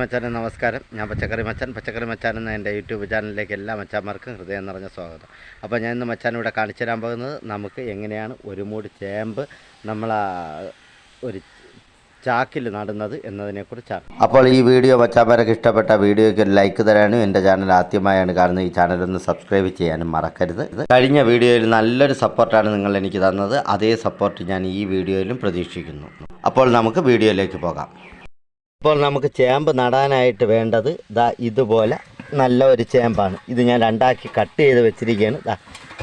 മച്ചാനെ നമസ്കാരം. ഞാൻ പച്ചക്കറി മച്ചൻ. പച്ചക്കറി മച്ചാൻ എന്ന എന്റെ യൂട്യൂബ് ചാനലിലേക്ക് എല്ലാ മച്ചാന്മാർക്കും ഹൃദയം നിറഞ്ഞ സ്വാഗതം. അപ്പോൾ ഞാൻ ഇന്ന് മച്ചാൻ ഇവിടെ കാണിച്ചു തരാൻ പോകുന്നത് നമുക്ക് എങ്ങനെയാണ് ഒരു മൂട് ചേമ്പ് നമ്മൾ ഒരു ചാക്കിൽ നടുന്നത് എന്നതിനെക്കുറിച്ചാണ്. അപ്പോൾ ഈ വീഡിയോ മച്ചാന്മാരൊക്കെ ഇഷ്ടപ്പെട്ട വീഡിയോയ്ക്ക് ഒരു ലൈക്ക് തരാനും എന്റെ ചാനൽ ആദ്യമായാണ് കാണുന്നത് ഈ ചാനലൊന്ന് സബ്സ്ക്രൈബ് ചെയ്യാനും മറക്കരുത്. കഴിഞ്ഞ വീഡിയോയിൽ നല്ലൊരു സപ്പോർട്ടാണ് നിങ്ങൾ എനിക്ക് തന്നത്. അതേ സപ്പോർട്ട് ഞാൻ ഈ വീഡിയോയിലും പ്രതീക്ഷിക്കുന്നു. അപ്പോൾ നമുക്ക് വീഡിയോയിലേക്ക് പോകാം. ഇപ്പോൾ നമുക്ക് ചേമ്പ് നടാനായിട്ട് വേണ്ടത് ദാ ഇതുപോലെ നല്ല ഒരു ചേമ്പാണ്. ഇത് ഞാൻ രണ്ടാക്കി കട്ട് ചെയ്ത് വെച്ചിരിക്കുകയാണ്. ദാ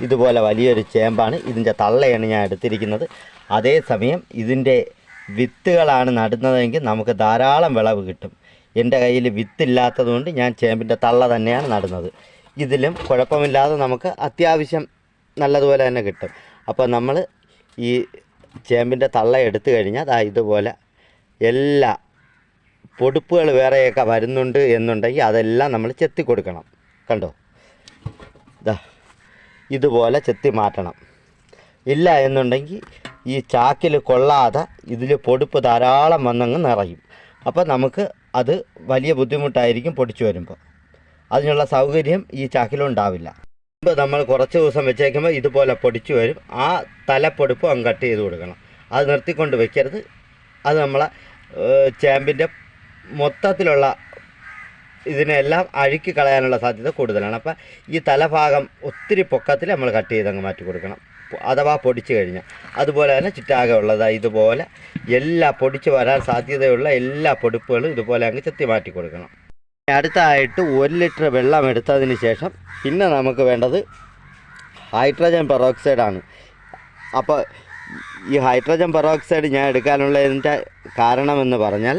ഇതുപോലെ വലിയൊരു ചേമ്പാണ്. ഇതിന്റെ തള്ളയാണ് ഞാൻ എടുത്തിരിക്കുന്നത്. അതേസമയം ഇതിന്റെ വിത്തുകളാണ് നടുന്നതെങ്കിൽ നമുക്ക് ധാരാളം വിളവ് കിട്ടും. എന്റെ കയ്യിൽ വിത്തില്ലാത്തതുകൊണ്ട് ഞാൻ ചേമ്പിന്റെ തള്ള തന്നെയാണ് നടുന്നത്. ഇതിലും കുഴപ്പമില്ലാതെ നമുക്ക് അത്യാവശ്യം നല്ലതുപോലെ തന്നെ കിട്ടും. അപ്പോൾ നമ്മൾ ഈ ചേമ്പിന്റെ തള്ള എടുത്തു കഴിഞ്ഞാൽ ഇതുപോലെ എല്ലാ പൊടുപ്പുകൾ വേറെയൊക്കെ വരുന്നുണ്ട് എന്നുണ്ടെങ്കിൽ അതെല്ലാം നമ്മൾ ചെത്തി കൊടുക്കണം. കണ്ടോ? ഇതാ ഇതുപോലെ ചെത്തി മാറ്റണം. ഇല്ല എന്നുണ്ടെങ്കിൽ ഈ ചാക്കിൽ കൊള്ളാതെ ഇതിൽ പൊടുപ്പ് ധാരാളം വന്നങ്ങ് നിറയും. അപ്പോൾ നമുക്ക് അത് വലിയ ബുദ്ധിമുട്ടായിരിക്കും പൊടിച്ചു വരുമ്പോൾ. അതിനുള്ള സൗകര്യം ഈ ചാക്കിലുണ്ടാവില്ല ഇപ്പോൾ നമ്മൾ കുറച്ച് ദിവസം വെച്ചേക്കുമ്പോൾ ഇതുപോലെ പൊടിച്ചു വരും. ആ തലപ്പൊടുപ്പ് അങ്ങ് കട്ട് ചെയ്ത് കൊടുക്കണം. അത് നിർത്തിക്കൊണ്ട് വെക്കരുത്. അത് നമ്മളെ ചേമ്പിന്റെ മൊത്തത്തിലുള്ള ഇതിനെല്ലാം അഴുക്കി കളയാനുള്ള സാധ്യത കൂടുതലാണ്. അപ്പം ഈ തലഭാഗം ഒത്തിരി പൊക്കത്തിൽ നമ്മൾ കട്ട് ചെയ്ത് അങ്ങ് മാറ്റി കൊടുക്കണം. അഥവാ പൊടിച്ചു കഴിഞ്ഞാൽ അതുപോലെ തന്നെ ചുറ്റാകെ ഉള്ളത്. ഇതുപോലെ എല്ലാ പൊടിച്ച് വരാൻ സാധ്യതയുള്ള എല്ലാ പൊടിപ്പുകളും ഇതുപോലെ അങ്ങ് ചെത്തി മാറ്റി കൊടുക്കണം. അടുത്തായിട്ട് ഒരു ലിറ്റർ വെള്ളം എടുത്തതിന് ശേഷം പിന്നെ നമുക്ക് വേണ്ടത് ഹൈഡ്രജൻ പെറോക്സൈഡാണ് അപ്പോൾ ഈ ഹൈഡ്രജൻ പെറോക്സൈഡ് ഞാൻ എടുക്കാനുള്ളതിന്റെ കാരണമെന്ന് പറഞ്ഞാൽ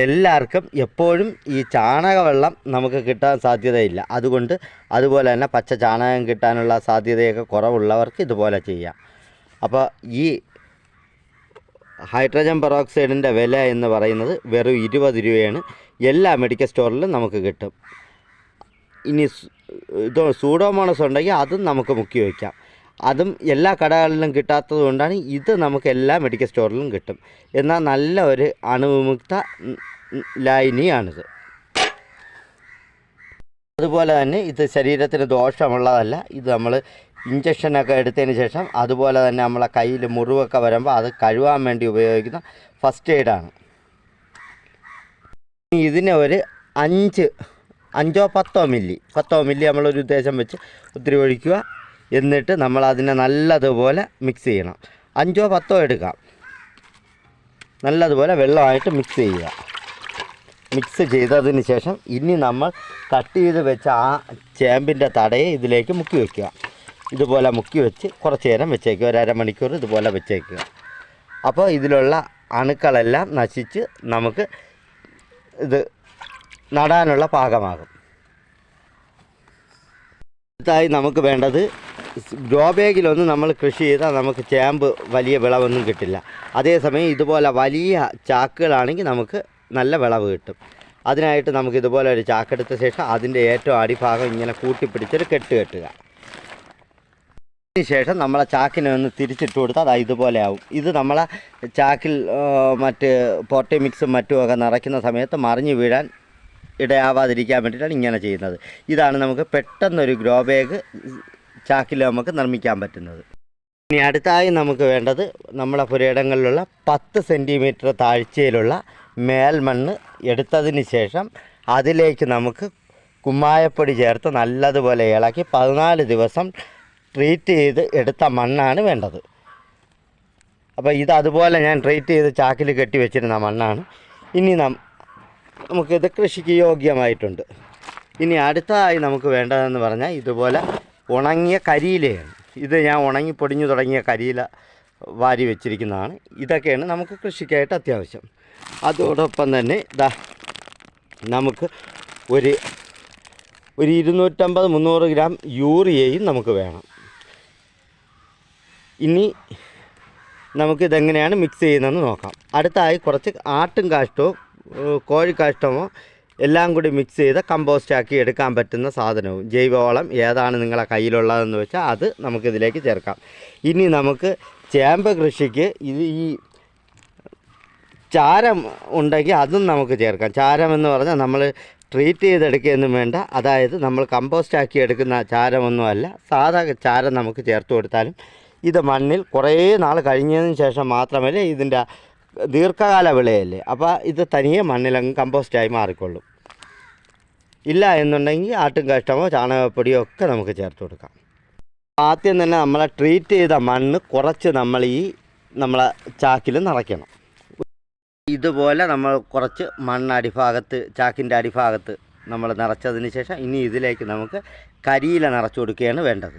എല്ലാവർക്കും എപ്പോഴും ഈ ചാണകവെള്ളം നമുക്ക് കിട്ടാൻ സാധ്യതയില്ല. അതുകൊണ്ട് അതുപോലെ തന്നെ പച്ച ചാണകം കിട്ടാനുള്ള സാധ്യതയൊക്കെ കുറവുള്ളവർക്ക് ഇതുപോലെ ചെയ്യാം. അപ്പോൾ ഈ ഹൈഡ്രജൻ പെറോക്സൈഡിന്റെ വില എന്ന് പറയുന്നത് വെറും ഇരുപത് രൂപയാണ്. എല്ലാ മെഡിക്കൽ സ്റ്റോറിലും നമുക്ക് കിട്ടും. ഇനി ഇതോ സൂഡോമോണസ് ഉണ്ടെങ്കിൽ അതും നമുക്ക് മുക്കി വയ്ക്കാം. അതും എല്ലാ കടകളിലും കിട്ടാത്തത് കൊണ്ടാണ് ഇത് നമുക്ക് എല്ലാ മെഡിക്കൽ സ്റ്റോറിലും കിട്ടും. എന്നാൽ നല്ല ഒരു അണുവിമുക്ത ലൈനിയാണിത് അതുപോലെ തന്നെ ഇത് ശരീരത്തിന് ദോഷമുള്ളതല്ല. ഇത് നമ്മൾ ഇഞ്ചക്ഷനൊക്കെ എടുത്തതിന് ശേഷം അതുപോലെ തന്നെ നമ്മളെ കയ്യിൽ മുറിവൊക്കെ വരുമ്പോൾ അത് കഴുകാൻ വേണ്ടി ഉപയോഗിക്കുന്ന ഫസ്റ്റ് എയ്ഡാണ് ഇതിനെ ഒരു അഞ്ച് അഞ്ചോ പത്തോ മില്ലി പത്തോ മില്ലി നമ്മളൊരു ഉദ്ദേശം വെച്ച് ഒത്തിരി ഒഴിക്കുക. എന്നിട്ട് നമ്മൾ അതിനെ നല്ലതുപോലെ മിക്സ് ചെയ്യണം. അഞ്ചോ പത്തോ എടുക്കാം നല്ലതുപോലെ വെള്ളമായിട്ട് മിക്സ് ചെയ്യുക. മിക്സ് ചെയ്തതിന് ശേഷം ഇനി നമ്മൾ കട്ട് ചെയ്ത് വെച്ച ആ ചേമ്പിന്റെ തടയെ ഇതിലേക്ക് മുക്കി വയ്ക്കുക ഇതുപോലെ മുക്കി വെച്ച് കുറച്ച് നേരം വെച്ചേക്കുക. ഒരു അരമണിക്കൂർ ഇതുപോലെ വെച്ചേക്കുക. അപ്പോൾ ഇതിലുള്ള അണുക്കളെല്ലാം നശിച്ച് നമുക്ക് ഇത് നടാനുള്ള പാകമാകും. അടുത്തായി നമുക്ക് വേണ്ടത് ഗ്രോ ബാഗിലൊന്നും നമ്മൾ കൃഷി ചെയ്താൽ നമുക്ക് ചേമ്പ് വലിയ വിളവൊന്നും കിട്ടില്ല. അതേസമയം ഇതുപോലെ വലിയ ചാക്കുകളാണെങ്കിൽ നമുക്ക് നല്ല വിളവ് കിട്ടും. അതിനായിട്ട് നമുക്ക് ഇതുപോലെ ഒരു ചാക്കെടുത്ത ശേഷം അതിന്റെ ഏറ്റവും അടിഭാഗം ഇങ്ങനെ കൂട്ടിപ്പിടിച്ചൊരു കെട്ട് കെട്ടുക. അതിനുശേഷം നമ്മളെ ചാക്കിനെ ഒന്ന് തിരിച്ചിട്ട് കൊടുത്താൽ അത് ഇതുപോലെ ആവും. ഇത് നമ്മളെ ചാക്കിൽ മറ്റ് പോർട്ടി മിക്സും മറ്റുമൊക്കെ നിറയ്ക്കുന്ന സമയത്ത് മറിഞ്ഞു വീഴാൻ ഇടയാവാതിരിക്കാൻ വേണ്ടിയിട്ടാണ് ഇങ്ങനെ ചെയ്യുന്നത്. ഇതാണ് നമുക്ക് പെട്ടെന്നൊരു ഗ്രോ ബാഗ് ചാക്കിൽ നമുക്ക് നിർമ്മിക്കാൻ പറ്റുന്നത്. ഇനി അടുത്തായി നമുക്ക് വേണ്ടത് നമ്മളെ പുരയിടങ്ങളിലുള്ള പത്ത് സെന്റിമീറ്റർ താഴ്ചയിലുള്ള മേൽമണ്ണ് എടുത്തതിന് ശേഷം അതിലേക്ക് നമുക്ക് കുമ്മായപ്പൊടി ചേർത്ത് നല്ലതുപോലെ ഇളക്കി പതിനാല് ദിവസം ട്രീറ്റ് ചെയ്ത് എടുത്ത മണ്ണാണ് വേണ്ടത്. അപ്പോൾ ഇത് അതുപോലെ ഞാൻ ട്രീറ്റ് ചെയ്ത് ചാക്കിൽ കെട്ടി വെച്ചിരുന്ന മണ്ണാണ്. ഇനി നം നമുക്കിത് കൃഷിക്ക് യോഗ്യമായിട്ടുണ്ട്. ഇനി അടുത്തതായി നമുക്ക് വേണ്ടതെന്ന് പറഞ്ഞാൽ ഇതുപോലെ ഉണങ്ങിയ കരിയിലയാണ്. ഇത് ഞാൻ ഉണങ്ങി പൊടിഞ്ഞു തുടങ്ങിയ കരിയില വാരി വെച്ചിരിക്കുന്നതാണ്. ഇതൊക്കെയാണ് നമുക്ക് കൃഷിക്കായിട്ട് അത്യാവശ്യം. അതോടൊപ്പം തന്നെ ഇതാ നമുക്ക് ഒരു ഒരു ഇരുന്നൂറ്റമ്പത് മുന്നൂറ് ഗ്രാം യൂറിയയും നമുക്ക് വേണം. ഇനി നമുക്കിതെങ്ങനെയാണ് മിക്സ് ചെയ്യുന്നതെന്ന് നോക്കാം. അടുത്തായി കുറച്ച് ആട്ടും കാഷ്ടവും കോഴിക്കാഷ്ടമോ എല്ലാം കൂടി മിക്സ് ചെയ്ത് കമ്പോസ്റ്റ് ആക്കി എടുക്കാൻ പറ്റുന്ന സാധനവും. ജൈവവളം ഏതാണ് നിങ്ങളെ കയ്യിലുള്ളതെന്ന് വെച്ചാൽ അത് നമുക്കിതിലേക്ക് ചേർക്കാം. ഇനി നമുക്ക് ചേമ്പ് കൃഷിക്ക് ഇത് ഈ ചാരം ഉണ്ടെങ്കിൽ അതും നമുക്ക് ചേർക്കാം. ചാരം എന്ന് പറഞ്ഞാൽ നമ്മൾ ട്രീറ്റ് ചെയ്തെടുക്കുകയൊന്നും വേണ്ട. അതായത് നമ്മൾ കമ്പോസ്റ്റ് ആക്കി എടുക്കുന്ന ചാരമൊന്നുമല്ല സാധാ ചാരം നമുക്ക് ചേർത്ത് കൊടുത്താലും ഇത് മണ്ണിൽ കുറേ നാൾ കഴിഞ്ഞതിന് ശേഷം മാത്രമല്ലേ ഇതിന്റെ ദീർഘകാല വിളയല്ലേ അപ്പോൾ ഇത് തനിയെ മണ്ണിലങ്ങ് കമ്പോസ്റ്റായി മാറിക്കൊള്ളും. ഇല്ല എന്നുണ്ടെങ്കിൽ ആട്ടും കഷ്ടമോ ചാണകപ്പൊടിയോ ഒക്കെ നമുക്ക് ചേർത്ത് കൊടുക്കാം. ആദ്യം തന്നെ നമ്മളെ ട്രീറ്റ് ചെയ്ത മണ്ണ് കുറച്ച് നമ്മൾ ഈ നമ്മളെ ചാക്കിൽ നിറയ്ക്കണം. ഇതുപോലെ നമ്മൾ കുറച്ച് മണ്ണ് അടിഭാഗത്ത് ചാക്കിന്റെ അടിഭാഗത്ത് നമ്മൾ നിറച്ചതിന് ശേഷം ഇനി ഇതിലേക്ക് നമുക്ക് കരിയില നിറച്ചു കൊടുക്കുകയാണ് വേണ്ടത്.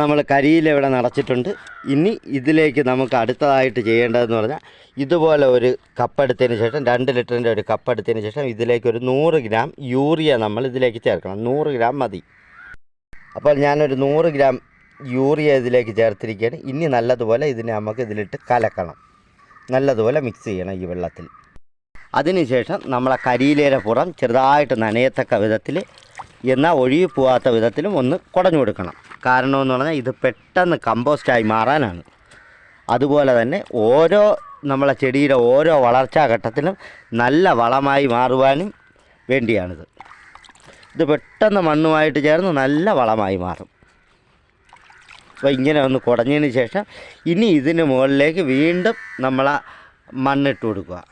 നമ്മൾ കരിയിൽ ഇവിടെ നടച്ചിട്ടുണ്ട്. ഇനി ഇതിലേക്ക് നമുക്ക് അടുത്തതായിട്ട് ചെയ്യേണ്ടതെന്ന് പറഞ്ഞാൽ ഇതുപോലെ ഒരു കപ്പെടുത്തതിന് ശേഷം രണ്ട് ലിറ്ററിന്റെ ഒരു കപ്പെടുത്തതിന് ശേഷം ഇതിലേക്ക് ഒരു നൂറ് ഗ്രാം യൂറിയ നമ്മൾ ഇതിലേക്ക് ചേർക്കണം. നൂറ് ഗ്രാം മതി. അപ്പോൾ ഞാനൊരു നൂറ് ഗ്രാം യൂറിയ ഇതിലേക്ക് ചേർത്തിരിക്കുകയാണ്. ഇനി നല്ലതുപോലെ ഇതിനെ നമുക്ക് ഇതിലിട്ട് കലക്കണം. നല്ലതുപോലെ മിക്സ് ചെയ്യണം ഈ വെള്ളത്തിൽ. അതിനുശേഷം നമ്മളെ കരിയിലേരെ പുറം ചെറുതായിട്ട് നനയത്തക്ക വിധത്തിൽ എന്നാൽ ഒഴുകി പോകാത്ത വിധത്തിലും ഒന്ന് കുടഞ്ഞു കൊടുക്കണം. കാരണമെന്ന് പറഞ്ഞാൽ ഇത് പെട്ടെന്ന് കമ്പോസ്റ്റായി മാറാനാണ്. അതുപോലെ തന്നെ ഓരോ നമ്മളെ ചെടിയുടെ ഓരോ വളർച്ചാ ഘട്ടത്തിലും നല്ല വളമായി മാറുവാനും വേണ്ടിയാണിത്. ഇത് പെട്ടെന്ന് മണ്ണുമായിട്ട് ചേർന്ന് നല്ല വളമായി മാറും. അപ്പോൾ ഇങ്ങനെ ഒന്ന് കുടഞ്ഞതിന് ശേഷം ഇനി ഇതിന് മുകളിലേക്ക് വീണ്ടും നമ്മൾ മണ്ണിട്ട് കൊടുക്കുക.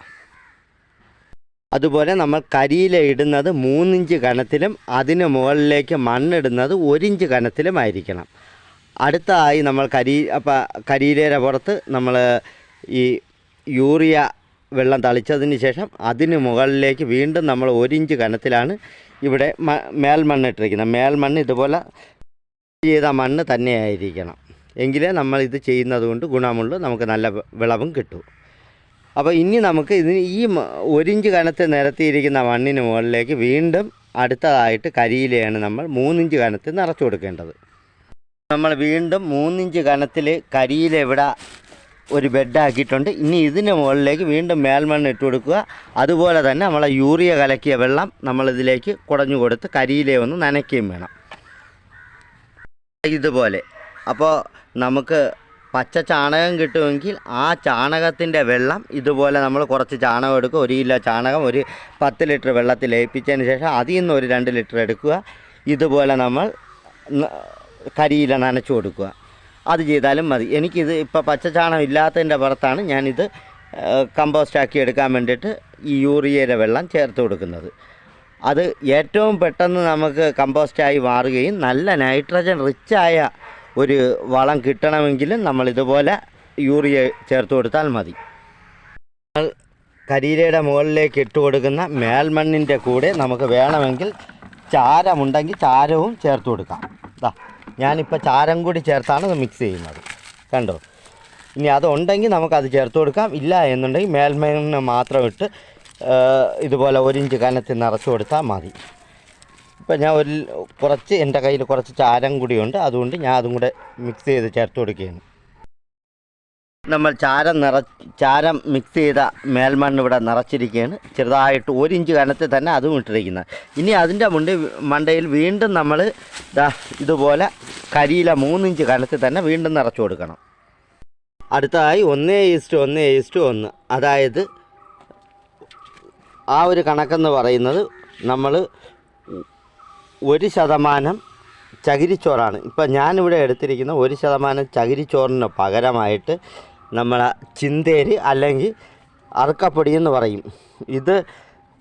അതുപോലെ നമ്മൾ കരിയില ഇടുന്നത് മൂന്നിഞ്ച് കനത്തിലും അതിന് മുകളിലേക്ക് മണ്ണിടുന്നത് ഒരിഞ്ച് കനത്തിലുമായിരിക്കണം അടുത്തതായി നമ്മൾ കരി അപ്പം കരിയിലയുടെ പുറത്ത് നമ്മൾ ഈ യൂറിയ വെള്ളം തളിച്ചതിന് ശേഷം അതിന് മുകളിലേക്ക് വീണ്ടും നമ്മൾ ഒരിഞ്ച് കനത്തിലാണ് ഇവിടെ മ മേൽമണ്ണിട്ടിരിക്കുന്നത് മേൽമണ്ണ് ഇതുപോലെ ചെയ്ത മണ്ണ് തന്നെയായിരിക്കണം. എങ്കിലേ നമ്മൾ ഇത് ചെയ്യുന്നത് കൊണ്ട് ഗുണമുള്ളൂ. നമുക്ക് നല്ല വിളവും കിട്ടും. അപ്പോൾ ഇനി നമുക്ക് ഇതിന് ഈ ഒരിഞ്ച് കനത്ത് നിരത്തിയിരിക്കുന്ന മണ്ണിന് മുകളിലേക്ക് വീണ്ടും അടുത്തതായിട്ട് കരിയിലയാണ് നമ്മൾ മൂന്നിഞ്ച് കനത്ത് നിറച്ചു കൊടുക്കേണ്ടത്. നമ്മൾ വീണ്ടും മൂന്നിഞ്ച് കനത്തിൽ കരിയില ഇവിടെ ഒരു ബെഡാക്കിയിട്ടുണ്ട് ഇനി ഇതിന് മുകളിലേക്ക് വീണ്ടും മേൽമണ്ണ് ഇട്ട് കൊടുക്കുക. അതുപോലെ തന്നെ നമ്മളെ യൂറിയ കലക്കിയ വെള്ളം നമ്മളിതിലേക്ക് കുടഞ്ഞു കൊടുത്ത് കരിയില ഒന്ന് നനയ്ക്കുകയും വേണം. ഇതുപോലെ. അപ്പോൾ നമുക്ക് പച്ച ചാണകം കിട്ടുമെങ്കിൽ ആ ചാണകത്തിന്റെ വെള്ളം ഇതുപോലെ നമ്മൾ കുറച്ച് ചാണകം എടുക്കുക ഒരു കിലോ ചാണകം ഒരു പത്ത് ലിറ്റർ വെള്ളത്തിൽ ലയിപ്പിച്ചതിന് ശേഷം അതിൽ നിന്ന് ഒരു രണ്ട് ലിറ്റർ എടുക്കുക. ഇതുപോലെ നമ്മൾ കരിയില നനച്ചു കൊടുക്കുക. അത് ചെയ്താലും മതി. എനിക്കിത് ഇപ്പോൾ പച്ച ചാണകം ഇല്ലാത്തതിന്റെ പുറത്താണ് ഞാനിത് കമ്പോസ്റ്റാക്കി എടുക്കാൻ വേണ്ടിയിട്ട് ഈ യൂറിയയുടെ വെള്ളം ചേർത്ത് കൊടുക്കുന്നത്. അത് ഏറ്റവും പെട്ടെന്ന് നമുക്ക് കമ്പോസ്റ്റായി മാറുകയും നല്ല നൈട്രജൻ റിച്ചായ ഒരു വളം കിട്ടണമെങ്കിൽ നമ്മൾ ഇതുപോലെ യൂറിയ ചേർത്ത് കൊടുത്താൽ മതി. കരിയിലയുടെ മുകളിലേക്ക് ഇട്ട് കൊടുക്കുന്ന മേൽമണ്ണിന്റെ കൂടെ നമുക്ക് വേണമെങ്കിൽ ചാരമുണ്ടെങ്കിൽ ചാരവും ചേർത്ത് കൊടുക്കാം. ദാ ഞാനിപ്പോൾ ചാരം കൂടി ചേർത്താണ് ഇത് മിക്സ് ചെയ്യുന്നത്. കണ്ടോ? ഇനി അതുണ്ടെങ്കിൽ നമുക്കത് ചേർത്ത് കൊടുക്കാം. ഇല്ല എന്നുണ്ടെങ്കിൽ മേൽമണ്ണ് മാത്രം ഇട്ട് ഇതുപോലെ ഒരു ഇഞ്ച് കനത്തിൽ നിറച്ച് കൊടുത്താൽ മതി. ഇപ്പം ഞാൻ ഒരു കുറച്ച് എന്റെ കയ്യിൽ കുറച്ച് ചാരം കൂടിയുണ്ട്. അതുകൊണ്ട് ഞാൻ അതും കൂടെ മിക്സ് ചെയ്ത് ചേർത്ത് കൊടുക്കുകയാണ്. നമ്മൾ ചാരം നിറ ചാരം മിക്സ് ചെയ്ത മേൽമണ്ണ് ഇവിടെ നിറച്ചിരിക്കുകയാണ്. ചെറുതായിട്ട് ഒരു ഇഞ്ച് കനത്തിൽ തന്നെ അതും ഇട്ടിരിക്കുന്നത്. ഇനി അതിന്റെ മുണ്ടി മണ്ടയിൽ വീണ്ടും നമ്മൾ ഇതുപോലെ കരിയില മൂന്നിഞ്ച് കനത്തിൽ തന്നെ വീണ്ടും നിറച്ചു കൊടുക്കണം. അടുത്തതായി ഒന്നേ ഈസ്റ്റ് ഒന്നേ ഈസ്റ്റ് ഒന്ന്. അതായത് ആ ഒരു കണക്കെന്ന് പറയുന്നത് നമ്മൾ ഒരു ശതമാനം ചകിരിച്ചോറാണ്. ഇപ്പം ഞാനിവിടെ എടുത്തിരിക്കുന്ന ഒരു ശതമാനം ചകിരിച്ചോറിന് പകരമായിട്ട് നമ്മൾ ചിന്തേരി അല്ലെങ്കിൽ അറുക്കപ്പൊടി എന്ന് പറയും. ഇത്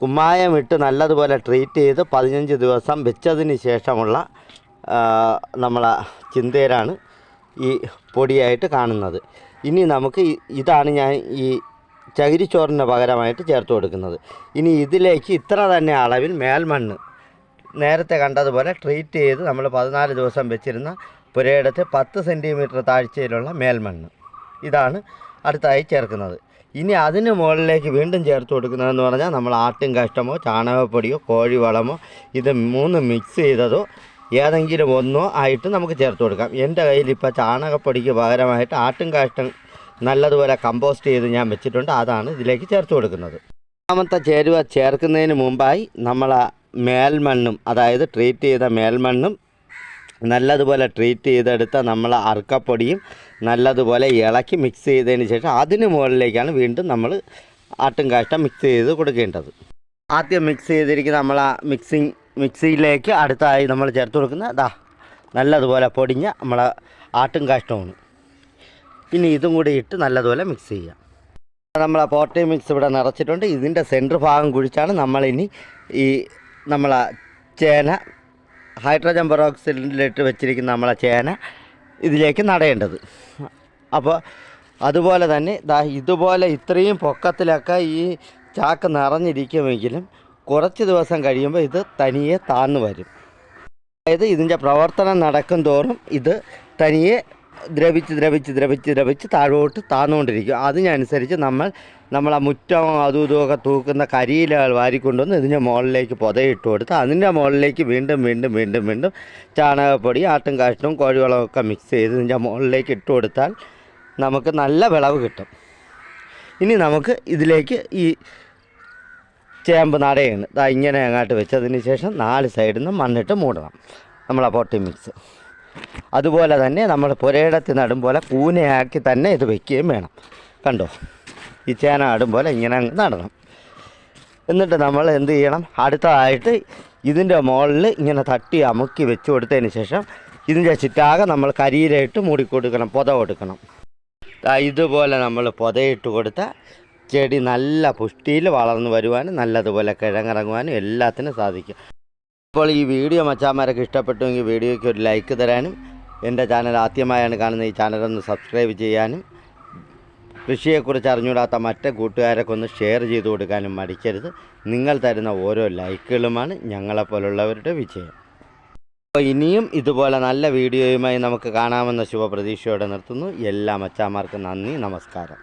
കുമ്മായമിട്ട് നല്ലതുപോലെ ട്രീറ്റ് ചെയ്ത് പതിനഞ്ച് ദിവസം വെച്ചതിന് ശേഷമുള്ള നമ്മളെ ചിന്തേരാണ് ഈ പൊടിയായിട്ട് കാണുന്നത്. ഇനി നമുക്ക് ഇതാണ് ഞാൻ ഈ ചകിരിച്ചോറിന് പകരമായിട്ട് ചേർത്ത് കൊടുക്കുന്നത്. ഇനി ഇതിലേക്ക് ഇത്ര തന്നെ അളവിൽ മേൽമണ്ണ് നേരത്തെ കണ്ടതുപോലെ ട്രീറ്റ് ചെയ്ത് നമ്മൾ പതിനാല് ദിവസം വെച്ചിരുന്ന പുരയിടത്ത് പത്ത് സെന്റിമീറ്റർ താഴ്ചയിലുള്ള മേൽമണ്ണ്. ഇതാണ് അടുത്തായി ചേർക്കുന്നത്. ഇനി അതിന് മുകളിലേക്ക് വീണ്ടും ചേർത്ത് കൊടുക്കുന്നതെന്ന് പറഞ്ഞാൽ നമ്മൾ ആട്ടും കഷ്ടമോ ചാണകപ്പൊടിയോ കോഴിവളമോ ഇത് മൂന്ന് മിക്സ് ചെയ്തതോ ഏതെങ്കിലും ഒന്നോ ആയിട്ട് നമുക്ക് ചേർത്ത് കൊടുക്കാം. എന്റെ കയ്യിൽ ഇപ്പോൾ ചാണകപ്പൊടിക്ക് പകരമായിട്ട് ആട്ടും കാഷ്ടം നല്ലതുപോലെ കമ്പോസ്റ്റ് ചെയ്ത് ഞാൻ വെച്ചിട്ടുണ്ട്. അതാണ് ഇതിലേക്ക് ചേർത്ത് കൊടുക്കുന്നത്. രണ്ടാമത്തെ ചേരുവ ചേർക്കുന്നതിന് മുമ്പായി നമ്മൾ മേൽമണ്ണും അതായത് ട്രീറ്റ് ചെയ്ത മേൽമണ്ണും നല്ലതുപോലെ ട്രീറ്റ് ചെയ്തെടുത്ത നമ്മൾ അറുക്കപ്പൊടിയും നല്ലതുപോലെ ഇളക്കി മിക്സ് ചെയ്തതിന് ശേഷം അതിന് മുകളിലേക്കാണ് വീണ്ടും നമ്മൾ ആട്ടും കാഷ്ടം മിക്സ് ചെയ്ത് കൊടുക്കേണ്ടത്. ആദ്യം മിക്സ് ചെയ്തിരിക്കുന്ന നമ്മൾ ആ മിക്സിങ് മിക്സിയിലേക്ക് അടുത്തായി നമ്മൾ ചേർത്ത് കൊടുക്കുന്ന ദാ നല്ലതുപോലെ പൊടിഞ്ഞ നമ്മളെ ആട്ടും കാഷ്ടമാണ് ഇനി ഇതും കൂടി ഇട്ട് നല്ലതുപോലെ മിക്സ് ചെയ്യാം. നമ്മളെ പോട്ടി മിക്സ് ഇവിടെ നിറച്ചിട്ടുണ്ട്. ഇതിന്റെ സെന്റർ ഭാഗം കുഴിച്ചാണ് നമ്മളിനി ഈ നമ്മളെ ചേന ഹൈഡ്രജൻ പെറോക്സൈഡിലിട്ട് വെച്ചിരിക്കുന്ന നമ്മളെ ചേന ഇതിലേക്ക് നടേണ്ടത് അപ്പോൾ അതുപോലെ തന്നെ ദാ ഇതുപോലെ ഇത്രയും പൊക്കത്തിലൊക്കെ ഈ ചാക്ക് നിറഞ്ഞിരിക്കുമെങ്കിലും കുറച്ച് ദിവസം കഴിയുമ്പോൾ ഇത് തനിയെ താന്നു വരും. അതായത് ഇതിന്റെ പ്രവർത്തനം നടക്കും തോറും ഇത് തനിയെ ദ്രവിച്ച് ദ്രവിച്ച് ദ്രവിച്ച് ദ്രവിച്ച് താഴോട്ട് താന്നുകൊണ്ടിരിക്കും. അതിനനുസരിച്ച് നമ്മൾ നമ്മളെ മുറ്റം അതും ഇതുമൊക്കെ തൂക്കുന്ന കരിയിലകൾ വാരിക്കൊണ്ടുവന്ന് ഇതിന്റെ മുകളിലേക്ക് പുതയിട്ട് കൊടുത്ത് അതിന്റെ മുകളിലേക്ക് വീണ്ടും വീണ്ടും വീണ്ടും വീണ്ടും ചാണകപ്പൊടി ആട്ടും കാഷ്ടവും കോഴിവളമൊക്കെ മിക്സ് ചെയ്ത് ഇതിന്റെ മുകളിലേക്ക് ഇട്ട് കൊടുത്താൽ നമുക്ക് നല്ല വിളവ് കിട്ടും. ഇനി നമുക്ക് ഇതിലേക്ക് ഈ ചേമ്പ് നടയാണ്. ഇതാ ഇങ്ങനെ അങ്ങോട്ട് വെച്ചതിന് ശേഷം നാല് സൈഡിൽ നിന്ന് മണ്ണിട്ട് മൂടണം. നമ്മളെ പൊട്ടി മിക്സ് അതുപോലെ തന്നെ നമ്മൾ പുരയിടത്ത് നടും പോലെ കൂനയാക്കി തന്നെ ഇത് വെക്കുകയും വേണം. കണ്ടോ? ഈ ചേന ആടും പോലെ ഇങ്ങനെ നടണം. എന്നിട്ട് നമ്മൾ എന്ത് ചെയ്യണം? അടുത്തതായിട്ട് ഇതിന്റെ മുകളിൽ ഇങ്ങനെ തട്ടി അമുക്കി വെച്ച് കൊടുത്തതിന് ശേഷം ഇതിന്റെ ചുറ്റാകെ നമ്മൾ കരിയിലിട്ട് മൂടിക്കൊടുക്കണം പുത കൊടുക്കണം. ഇതുപോലെ നമ്മൾ പുതയിട്ട് കൊടുത്ത ചെടി നല്ല പുഷ്ടിയിൽ വളർന്നു വരുവാനും നല്ലതുപോലെ കിഴങ്ങിറങ്ങുവാനും എല്ലാത്തിനും സാധിക്കും. അപ്പോൾ ഈ വീഡിയോ മച്ചാമാരൊക്കെ ഇഷ്ടപ്പെട്ടുവെങ്കിൽ വീഡിയോയ്ക്ക് ഒരു ലൈക്ക് തരാനും എന്റെ ചാനൽ ആദ്യമായാണ് കാണുന്ന ഈ ചാനലൊന്ന് സബ്സ്ക്രൈബ് ചെയ്യാനും കൃഷിയെക്കുറിച്ച് അറിഞ്ഞുകൂടാത്ത മറ്റ് കൂട്ടുകാരൊക്കെ ഒന്ന് ഷെയർ ചെയ്തു കൊടുക്കാനും മടിക്കരുത്. നിങ്ങൾ തരുന്ന ഓരോ ലൈക്കുകളുമാണ് ഞങ്ങളെപ്പോലുള്ളവരുടെ വിജയം. അപ്പോൾ ഇനിയും ഇതുപോലെ നല്ല വീഡിയോയുമായി നമുക്ക് കാണാമെന്ന ശുഭപ്രതീക്ഷയോടെ നിർത്തുന്നു. എല്ലാ മച്ചാമാർക്കും നന്ദി നമസ്കാരം.